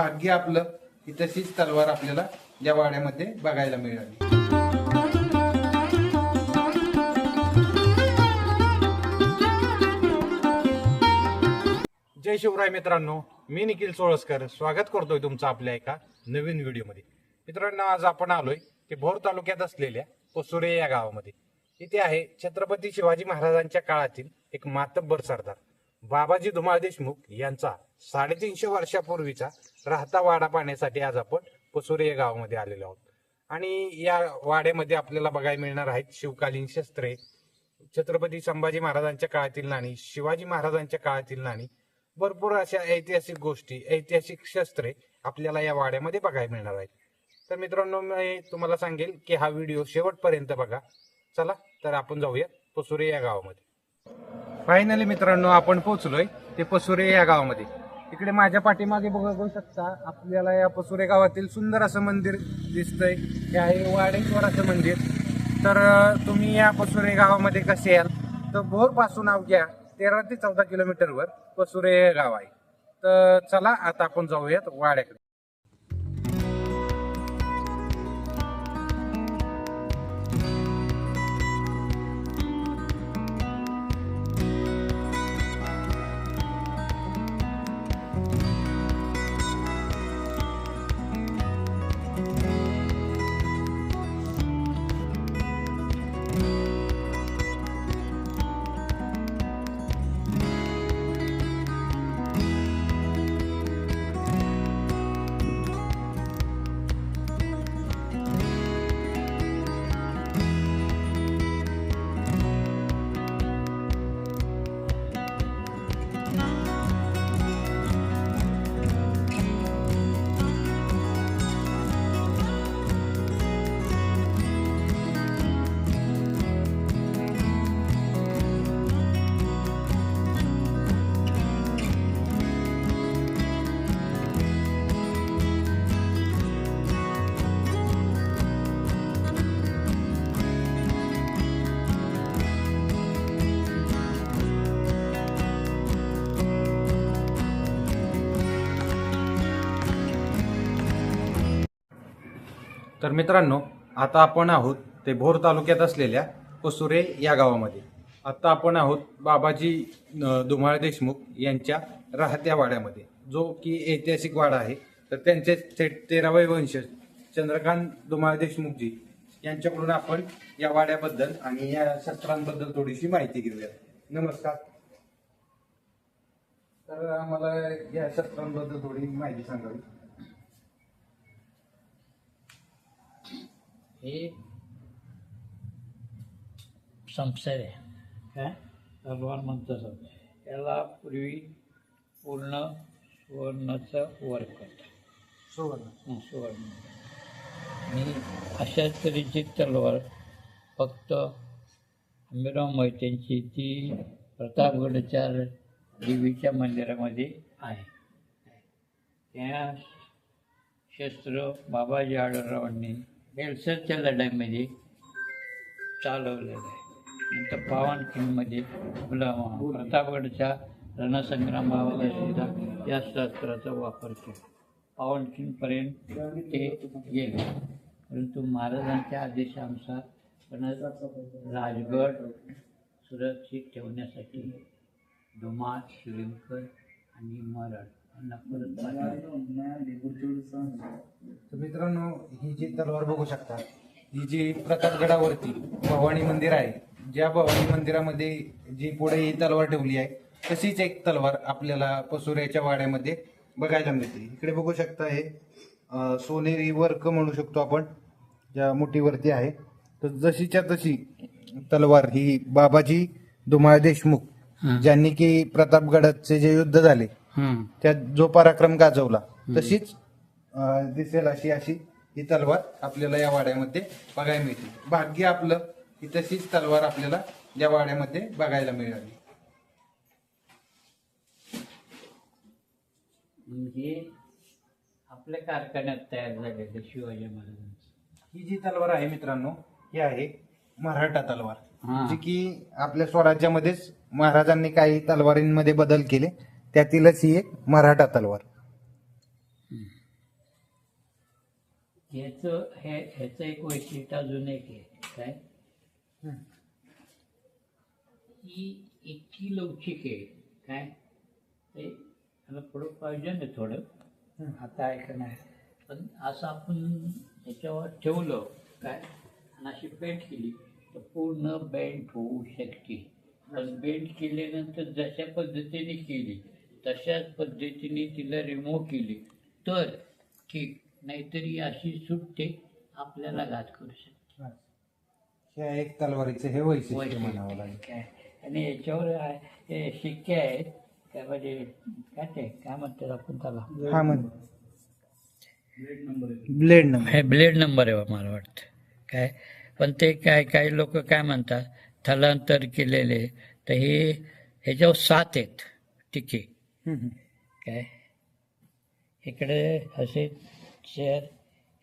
भाग्य आपलं की तशीच तलवार आपल्याला या वाड्यामध्ये बघायला मिळाली. जय शिवराय मित्रांनो मी निखिल सोळसकर. स्वागत करतोय तुमचं आपल्या एका नवीन व्हिडिओमध्ये. मित्रांनो आज आपण आलोय ते भोर तालुक्यात असलेल्या पसुरे या गावामध्ये. इथे आहे छत्रपती शिवाजी महाराजांच्या काळातील एक मातब्बर सरदार. बाबाजी धुमाळ देशमुख यांचा साडेतीनशे वर्षापूर्वीचा राहता वाडा पाहण्यासाठी आज आपण पसुरे या गावामध्ये आलेलो आहोत. आणि या वाड्यामध्ये आपल्याला बघायला मिळणार आहेत शिवकालीन शस्त्रे. छत्रपती संभाजी महाराजांच्या काळातील नाणी शिवाजी महाराजांच्या काळातील नाणी भरपूर अशा ऐतिहासिक गोष्टी ऐतिहासिक शस्त्रे आपल्याला या वाड्यामध्ये बघायला मिळणार आहेत. तर मित्रांनो मी तुम्हाला सांगेल की हा व्हिडिओ शेवटपर्यंत बघा. चला तर आपण जाऊया पसुरे या गावामध्ये. फायनली मित्रांनो आपण पोहोचलोय ते पसुरे या गावामध्ये. इकडे माझ्या पाठीमागे बघू शकता आपल्याला या पसुरे गावातील सुंदर असं मंदिर दिसतंय. हे आहे वाडेश्वर असं मंदिर. तर तुम्ही या पसुरे गावामध्ये कसे याल? तर भोरपासून अवघ्या तेरा ते चौदा किलोमीटरवर पसुरे हे गाव आहे. तर चला आता आपण जाऊयात वाड्याकडे. तर मित्रांनो आता आपण आहोत ते भोर तालुक्यात असलेल्या कसुरे या गावामध्ये. आत्ता आपण आहोत बाबाजी धुमाळ देशमुख यांच्या राहत्या वाड्यामध्ये जो की ऐतिहासिक वाडा आहे. तर त्यांचे थेट तेरावे वंशज चंद्रकांत धुमाळ देशमुखजी यांच्याकडून आपण या वाड्याबद्दल आणि या शस्त्रांबद्दल थोडीशी माहिती घेऊया नमस्कार. तर आम्हाला या शस्त्रांबद्दल थोडी माहिती सांगावी. हे संसार आहे काय तलवार म्हणतात याला पूर्वी पूर्ण सुवर्णाचं वर्क होतं सुवर्ण हं, सुवर्ण आणि अशा तऱ्हेची तलवार फक्त हंबीराव मोहित्यांची ती प्रतापगडच्या देवीच्या मंदिरामध्ये आहे त्या शस्त्र बाबाजी आढळरावांनी हेल्सरच्या लढाईमध्ये चालवलेलं आहे. नंतर पावनखिंडमध्ये आपला प्रतापगडच्या रणसंग्रामामध्ये सुद्धा या शस्त्राचा वापर केला. पावनखिंडपर्यंत ते गेले. परंतु महाराजांच्या आदेशानुसार पण राजगड सुरक्षित ठेवण्यासाठी धुमाळ श्रीलंकर आणि मरण तर मित्रांनो ही जी तलवार बघू शकता ही जी प्रतापगडावरती भवानी मंदिर आहे ज्या भवानी मंदिरामध्ये जी पुढे ही तलवार ठेवली आहे तशीच एक तलवार आपल्याला पसुऱ्याच्या वाड्यामध्ये बघायला मिळते इकडे बघू शकता हे सोनेरी वर्क म्हणू शकतो आपण ज्या मुठीवरती आहे तर जशीच्या तशी तलवार ही बाबाजी धुमाळ देशमुख हं. ज्यांनी की प्रतापगडाचे जे युद्ध झाले. त्यात जो पराक्रम गाजवला तशीच अं, दिसेल अशी अशी ही तलवार आपल्याला या वाड्यामध्ये बघायला मिळते. भाग्य आपलं की तशीच तलवार आपल्याला या वाड्यामध्ये बघायला मिळाली. म्हणजे आपल्या कारखान्यात तयार झालेलं शिवाजी महाराजांचं. ही जी तलवार आहे मित्रांनो ही आहे मराठा तलवार. हा. जी की आपल्या स्वराज्यामध्येच महाराजांनी काही तलवारींमध्ये बदल केले. त्यातीलच ही एक मराठा तलवार. ह्याचं हे ह्याचं एक वैशिष्ट्य अजून एक आहे. काय? ही. इतकी लवचिक आहे. काय? ते मला पुढं पाहिजे ना थोडं. आता ऐका नाही? पण असं आपण ह्याच्यावर ठेवलं काय? आणि अशी बेंड केली तर पूर्ण बेंड होऊ शकते. पण बेंड केल्यानंतर जशा पद्धतीने केली तशाच पद्धतीने तिला रिमूव्ह केली. तर ठीक नाहीतरी अशी सुटते आपल्याला घात करू शकते. हे एक तलवारीचे हे वैशिष्ट्य. म्हणावं लागेल. काय? आणि याच्यावर आहे- हे शिक्के आहेत. काय म्हणजे काय ते? काय म्हणतात आपण त्याला? हा म्हण. ब्लेड नंबर हे ब्लेड नंबर आहे बा मला वाटतं. काय? पण ते काय काही लोक काय म्हणतात स्थलांतर केलेले तर हे ह्याच्यावर सात आहेत टिके काय? इकडे असे चार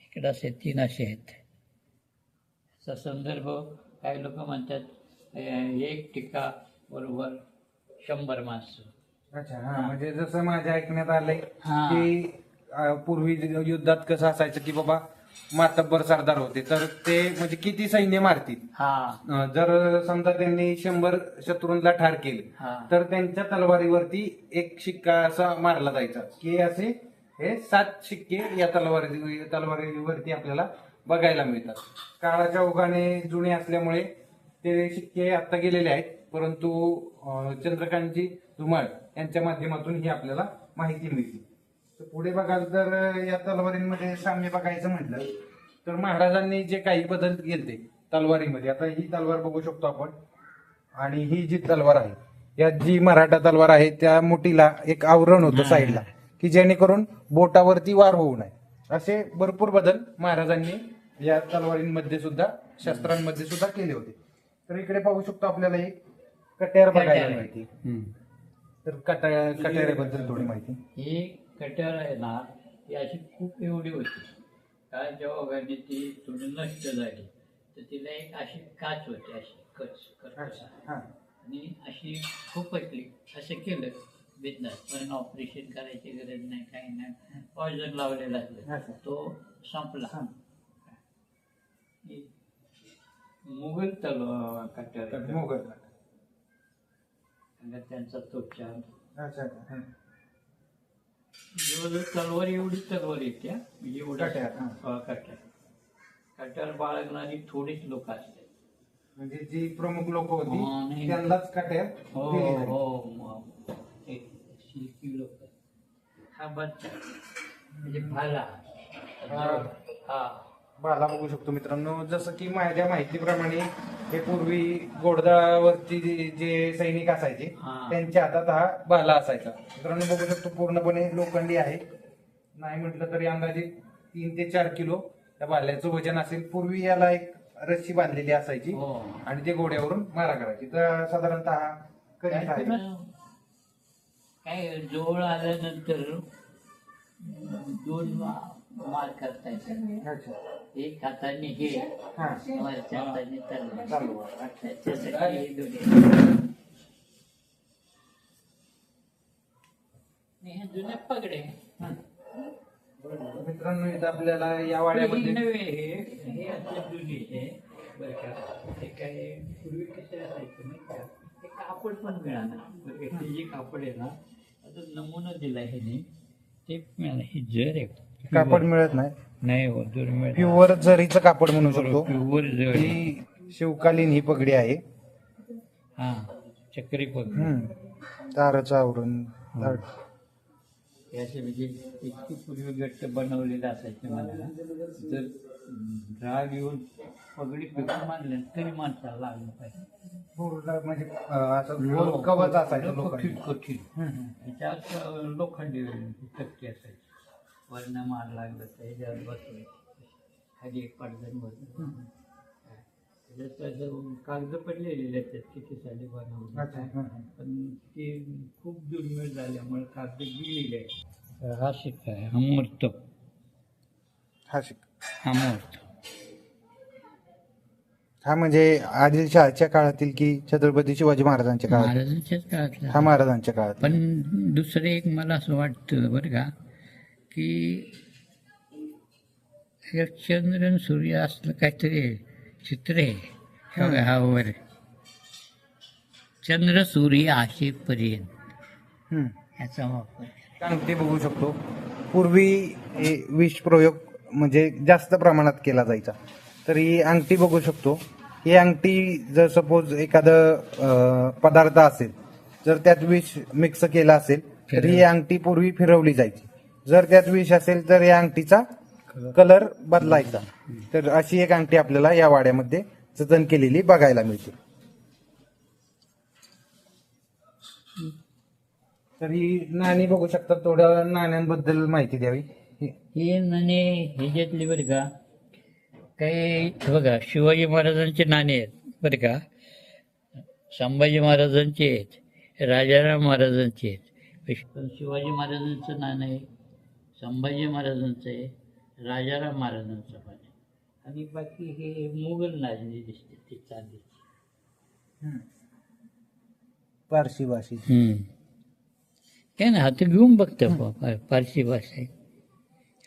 इकडे असे तीन असे आहेत. असा संदर्भ काही लोक म्हणतात एक टीका बरोबर शंभर माणसं. अच्छा हा म्हणजे जसं माझ्या ऐकण्यात आलंय. की पूर्वी युद्धात कसं असायचं की बाबा मातब्बर सरदार होते. तर ते म्हणजे किती सैन्य मारतील? हा. अं, जर समजा त्यांनी शंभर शत्रूंना ठार केले हा. तर त्यांच्या तलवारीवरती एक शिक्का असा मारला जायचा. की असे हे सात शिक्के या तलवारी तलवारीवरती आपल्याला बघायला मिळतात. काळाच्या ओघाने जुने असल्यामुळे ते शिक्के आता गेलेले आहेत. परंतु अं, चंद्रकांतजी धुमाळ यांच्या माध्यमातून ही आपल्याला माहिती मिळते. तर पुढे बघाल तर या तलवारींमध्ये साम्य बघायचं म्हटलं तर महाराजांनी जे काही बदल केले तलवारीमध्ये आता ही तलवार बघू शकतो आपण. आणि ही जी तलवार आहे या जी मराठा तलवार आहे त्या मुठीला एक आवरण होतं साईडला की जेणेकरून बोटावरती वार होऊ नये. असे भरपूर बदल महाराजांनी या तलवारींमध्ये सुद्धा शस्त्रांमध्ये सुद्धा केले होते. तर इकडे पाहू शकतो आपल्याला एक कट्यार बघायला. मिळते. तर कट्या कट्याऱ्याबद्दल थोडी माहिती. ही कट्यार आहे ना ही अशी खूप एवढी होती. काय जेव्हा गाडी ती थोडी नष्ट झाली तर तिला एक अशी काच होती अशी कच. हा. आणि अशी खुपटली असं केलं बिझनेस पण ऑपरेशन करायची गरज नाही काही नाही. पॉयझन लावलेला. असलं तो संपला. मुघल तलवार कट्यार. आणि त्यांचा तो चार अच्छा अच्छा हं. जवळजवळ तलवार एवढी तलवार येते हा. म्हणजे एवढ्या कट्यार, हा. कट्यार कट्यार बाळगणारी थोडीच लोक असतात म्हणजे जी प्रमुख लोक हा, होती नाही. त्यांनाच कट्यार हो. हो मग ते शिल्पी लोक हा बच्चा म्हणजे भाला हा. हा बाला बघू शकतो मित्रांनो जसं की माझ्या माहितीप्रमाणे हे पूर्वी घोडदळावरती जे- जे सैनिक असायचे हा. त्यांच्या हातात हा बाला असायचा. मित्रांनो बघू शकतो पूर्णपणे लोखंडी आहे. नाही म्हटलं तरी अंदाजे तीन ते चार किलो त्या बाल्याचं वजन असेल. पूर्वी याला एक रस्सी बांधलेली असायची हो. आणि ते घोड्यावरून मारा करायची. तर साधारणतः काय आहे? जवळ आल्यानंतर अं, दोन मा- मार करता येतात. अच्छा. एक हाताने हे हा वरच्या हाताने तलवार. अच्छा. त्याच्यासाठी हे जुन्या पगडे. मित्रांनो इथं आपल्याला या हे वाड्यामध्ये नव्हे हे हे असले जुनी आहे. बरं का? ते काय पूर्वी कसं असायचं नाही का? ते कापड पण मिळालं. बरं का? ते जे कापड आहे ना आता नमुना दिला ह्याने. ते मिळालं. हे जर आहे. कापड मिळत नाही. नाही हो जर मिळालं प्युअर जरीचं कापड म्हणू शकतो. प्युअर जर. ही शिवकालीन ही पगडी आहे. हा चक्री पगड. हम्म. ताराचं आवरण तार- याचे म्हणजे इतकी पूर्वी घट्ट बनवलेलं असायचं मला. जर राग येऊन पगडी फेकून मारल्या तरी माणसाला लागलं पाहिजे. म्हणजे अं, असं कवच असायचं कठीण लोकांना. कठीण हम्म. त्याच्यात अं, लोखंडी चक्की असायची. वर्ण मार लागलं तर ह्याच्यावर बसवायची खाली एक पडदन बसलं. त्याच्यात कागद पडलेले त्याच्यात किती साली हम्म. पण ते खूप दुर्मिळ झाल्यामुळे कागद गिळलेले आहे हा शिक्का आहे अमूर्त. हा शिक अमूर्त. हा म्हणजे आदिलशहाच्या काळातील की छत्रपती शिवाजी महाराजांच्या काळात महाराजांच्याच काळातला. हा महाराजांच्या काळात पण दुसरं एक मला असं वाटतं बरं का की एक चंद्र आणि सूर्य असलं काहीतरी चित्र आहे. हे बघा, हा वर. चंद्र सूर्य आशेपर्यंत. याचा वापर. अंगठी बघू शकतो. पूर्वी हे विष प्रयोग म्हणजे जास्त प्रमाणात केला जायचा. तर ही अंगठी बघू शकतो. ही अंगठी जर सपोज एखादं पदार्थ असेल जर त्यात विष मिक्स केला असेल तर ही अंगठी पूर्वी फिरवली जायची. जर त्यात विष असेल तर या अंगठीचा कलर बदलायचा. तर अशी एक अंगठी आपल्याला या वाड्यामध्ये जतन केलेली बघायला मिळते. तर ही नाणी बघू शकता थोड्या नाण्यांबद्दल माहिती द्यावी. ही- हे नाणे ह्याच्यातले बरं का. काही बघा शिवाजी महाराजांचे नाणे आहेत बरं का. संभाजी महाराजांचे आहेत राजाराम महाराजांचे आहेत. पण शिवाजी महाराजांचं नाणं आहे. संभाजी महाराजांचं आहे राजाराम महाराजांचं पण आहे. आणि बाकी हे मुघल नाणे दिसते ते चांदीचे. पारशी भाषेत काय ना आता घेऊन बघतो पारशी भाषा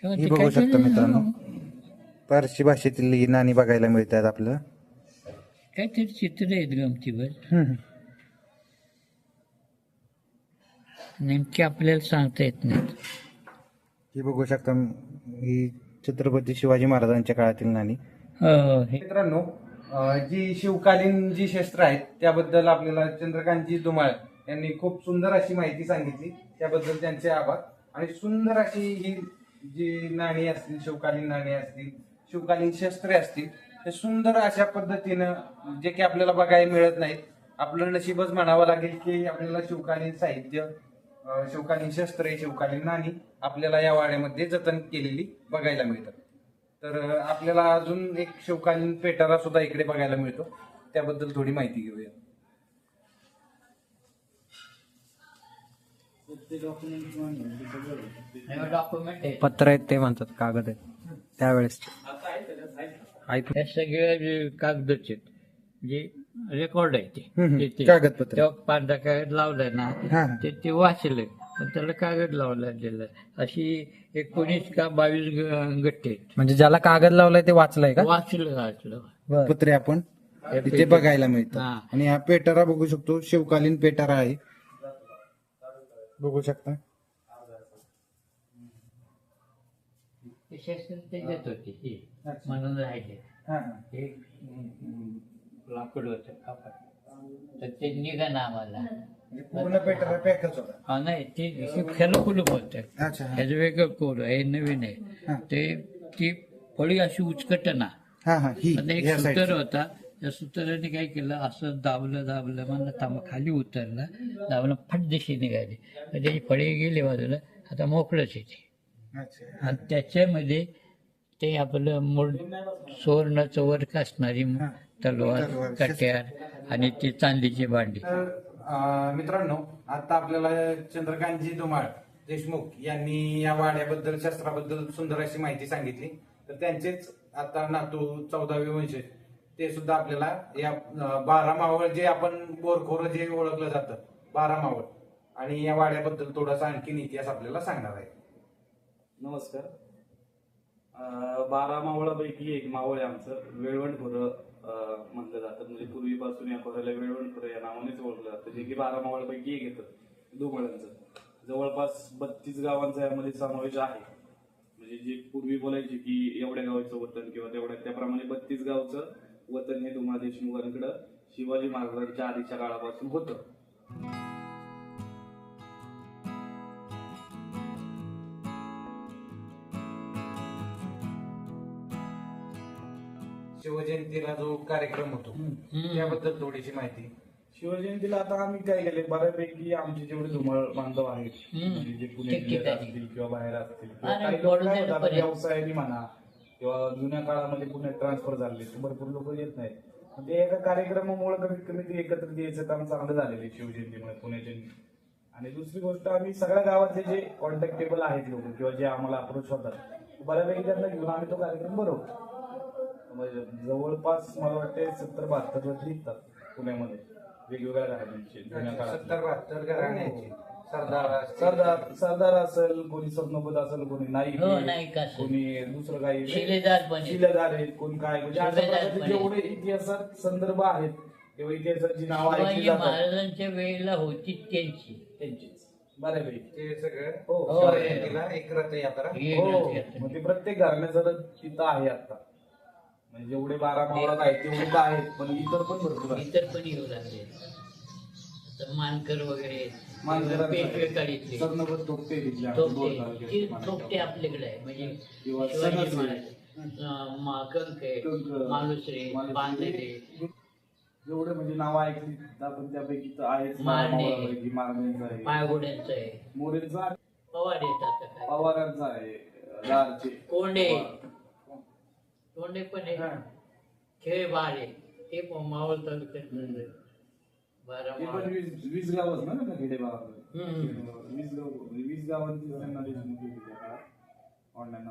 ही बघू शकता मित्रांनो. पारशी भाषेतील ही नाणी बघायला मिळतात आपल्याला काहीतरी चित्र आहेत गमतीवर हम्म. नेमके आपल्याला सांगता येत नाहीत. ही बघू शकता ही छत्रपती शिवाजी महाराजांच्या काळातील नाणी. हो, हे मित्रांनो अं, जी शिवकालीन जी शस्त्र आहेत त्याबद्दल आपल्याला चंद्रकांतजी धुमाळ यांनी खूप सुंदर अशी माहिती सांगितली. त्याबद्दल त्यांचे आभार. आणि सुंदर अशी ही जी नाणी असतील शिवकालीन नाणी असतील शिवकालीन शस्त्रे असतील ते सुंदर अशा पद्धतीनं जे की आपल्याला बघायला मिळत नाहीत आपलं नशीबच म्हणावं लागेल की आपल्याला शिवकालीन साहित्य अं, शिवकालीन शस्त्रे शिवकालीन नाणी आपल्याला या वाड्यामध्ये जतन केलेली बघायला मिळतात. तर अं, आपल्याला अजून एक शिवकालीन पेटारा सुद्धा इकडे बघायला मिळतो. त्याबद्दल थोडी माहिती घेऊया. डॉक्युमेंट आहे पत्र आहेत ते म्हणतात कागद आहेत. त्यावेळेस. आहेत सगळ्या जे कागदाचे आहेत, जे रेकॉर्ड आहे ते. कागदपत्र. तेव्हा पांढरा कागद लावलाय ना. ते ते वाचलंय. पण त्याला कागद लावला गेलाय अशी एकोणीस का बावीस गट्टे म्हणजे ज्याला कागद लावलाय ते वाचलंय का? वाचलं वाचलं. पत्रे आपण. तिथे बघायला मिळतात हा. आणि हा पेटारा बघू शकतो. शिवकालीन पेटारा आहे. बघू शकता. म्हणून राहिले. लाकूड होतं कापड. तर ते निघाना आम्हाला. म्हणजे पूर्ण पेटारा पॅकच होता. हा नाही ते खेळ कुलूप होतं अच्छा. हा. ह्याचं वेगळं कोड हे नवीन हा. आहे ते ती फळी अशी उचकट ना हा हा ही एक या सुतर. होता त्या सुताराने काय केलं असं दाबलं दाबलं म्हणलं थांबा खाली उतरला दाबलं फट दिशी निघाली. मग त्याची फळी गेली बाजूला आता मोकळंच येते अच्छा. आणि त्याच्यामध्ये ते आपलं मूळ सुवर्णाचं वर्क असणारी तलवार तलवार, कट्यार आणि ती चांदीची भांडी. तर अं, मित्रांनो आता आपल्याला चंद्रकांतजी धुमाळ देशमुख यांनी या वाड्याबद्दल शस्त्राबद्दल सुंदर अशी माहिती सांगितली. तर त्यांचेच आता नातू चौदावे वंशज ते सुद्धा आपल्याला या अं, बारा मावळ जे आपण बोरखोर जे ओळखलं जातं बारा मावळ आणि या वाड्याबद्दल थोडासा आणखीन इतिहास आपल्याला सांगणार आहे. नमस्कार. अं, बारा मावळापैकी एक मावळ आहे आमचं वेळवण खोरं. म्हटलं जातं. म्हणजे पूर्वीपासून या खोऱ्याला वेळवण या नावानेच ओळखलं जातं. जे की बारा मावळपैकी एक येतं दुमळ्यांचं जवळपास बत्तीस गावांचा यामध्ये समावेश आहे. म्हणजे जे पूर्वी बोलायचे की एवढ्या गावाचं वतन किंवा तेवढ्या त्याप्रमाणे बत्तीस गावचं वतन हे धुमाळ देशमुखांकडं शिवाजी महाराजांच्या आधीच्या काळापासून होतं. शिवजयंतीला जो कार्यक्रम होतो त्याबद्दल थोडीशी माहिती शिवजयंतीला आता आम्ही काय केले बऱ्यापैकी आमचे जेवढे धुमाळ बांधव आहेत. म्हणजे जे पुणे. जिल्ह्यात असतील किंवा बाहेर असतील किंवा आणि काही लोक काय बोलण्याला होतात, पर्याय. व्यवसायाने म्हणा किंवा जुन्या काळामध्ये पुण्यात ट्रान्सफर झाले भरपूर लोक येत नाहीत ते एका कार्यक्रमामुळे कमीत कमी ते एकत्र यायचं काम चांगलं झालेलं आहे शिवजयंतीमुळे पुण्याच्या आणि दुसरी गोष्ट आम्ही सगळ्या गावातले जे कॉन्टॅक्टेबल आहेत लोक किंवा जे आम्हाला अप्रोच होतात बऱ्यापैकी त्यांना घेऊन आम्ही तो कार्यक्रम भरवतो म्हणजे जवळपास मला वाटते सत्तर बहात्तर लोक निघतात पुण्यामध्ये. वेगवेगळ्या घराण्यांचे जुन्या काळात सत्तर बहात्तर घराण्याची. सरदार. सरदार सरदार असेल कोणी सरनोबत असेल कोणी नाईक हो, आहे, नाईक असेल. कोणी दुसरं काही शिलेदार पण आहे. शिलेदार आहेत कोण काय म्हणजे अशा प्रकारचे. जेवढे इतिहासात संदर्भ आहेत. किंवा इतिहासाची नावं ऐकली शिवाजी जातात. महाराजांच्या वेळेला होती त्यांची. त्यांचीच. बऱ्यापैकी. ते सगळं हो. हो. शिवजयंतीला एक रथ यात्रा. हे हो. रथयात्रा. मग ते प्रत्येक घराण्याचं तिथं आहे आता. म्हणजे जेवढे बारा मावळात आहेत तेवढे तर आहेत पण इतर पण भरपूर आहेत. इतर पण येऊ लागले आता मानकर वगैरे मानकरांचं सरनोबत तिथले तोपटे आपल्याकडे आहे. म्हणजे किंवा शिवाजी सणस आहे. महाराज अं, मा- कंक आहे कंक, मालुसरे मालुसरे. बांधले जेवढे म्हणजे नाव ऐकली आपण त्यापैकी तर आहेत मारणे. मावळापैकी मारण्याचं आहे. पायगोड्यांचं आहे. मोरेंचा आहे, पवार येतात आता काय. पवारांचा आहे. कोंडे. कोंडे पण आहे हा. खेळ बाळ आहे ते पण मावळ तालुक्यात बारा ते पण मावळ. वीस वीस गावच ना त्या खेडेगावात हम्म. वीस गाव वीस गावांची त्यांना. ऑनलाईन